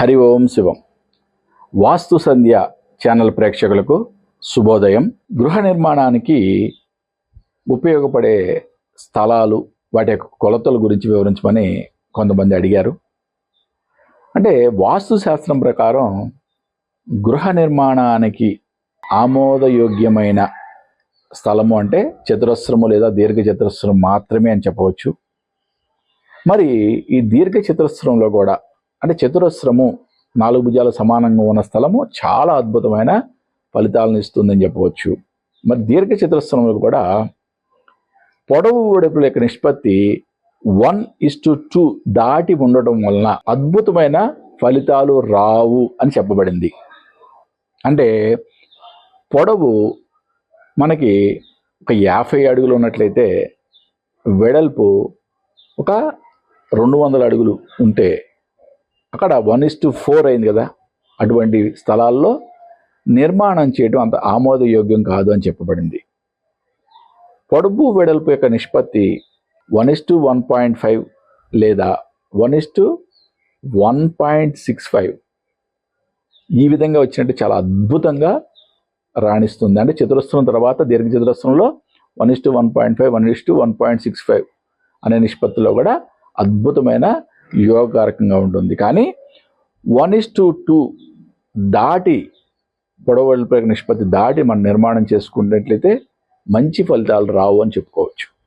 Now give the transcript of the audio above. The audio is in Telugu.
హరి ఓం శివం. వాస్తు సంధ్య ఛానల్ ప్రేక్షకులకు శుభోదయం. గృహ నిర్మాణానికి ఉపయోగపడే స్థలాలు వాటి యొక్క కొలతల గురించి వివరించమని కొంతమంది అడిగారు. అంటే వాస్తు శాస్త్రం ప్రకారం గృహ నిర్మాణానికి ఆమోదయోగ్యమైన స్థలము అంటే చతురస్రము లేదా దీర్ఘ చతురస్రం మాత్రమే అని చెప్పవచ్చు. మరి ఈ దీర్ఘ చతురస్రంలో కూడా అంటే చతురస్రము నాలుగు భుజాలు సమానంగా ఉన్న స్థలము చాలా అద్భుతమైన ఫలితాలను ఇస్తుందని చెప్పవచ్చు. మరి దీర్ఘ చతురస్రంలో కూడా పొడవు వెడపుల యొక్క నిష్పత్తి వన్ ఇస్ టు టూ దాటి ఉండటం వలన అద్భుతమైన ఫలితాలు రావు అని చెప్పబడింది. అంటే పొడవు మనకి ఒక యాభై అడుగులు ఉన్నట్లయితే వెడల్పు ఒక రెండు వందల అడుగులు ఉంటే అక్కడ వన్ ఇస్ టు ఫోర్ అయింది కదా. అటువంటి స్థలాల్లో నిర్మాణం చేయడం అంత ఆమోదయోగ్యం కాదు అని చెప్పబడింది. పొడుపు వెడల్పు యొక్క నిష్పత్తి one is to one point five లేదా one is to one point six five ఈ విధంగా వచ్చినట్టు చాలా అద్భుతంగా రాణిస్తుంది. అంటే చతురస్రం తర్వాత దీర్ఘ చతురస్రంలో one is to one point five one is to one point six five అనే నిష్పత్తిలో కూడా అద్భుతమైన యోగకారకంగా ఉంటుంది. కానీ వన్ ఇస్ టు టూ దాటి పొడవలపై నిష్పత్తి దాటి మనం నిర్మాణం చేసుకున్నట్లయితే మంచి ఫలితాలు రావు అని చెప్పుకోవచ్చు.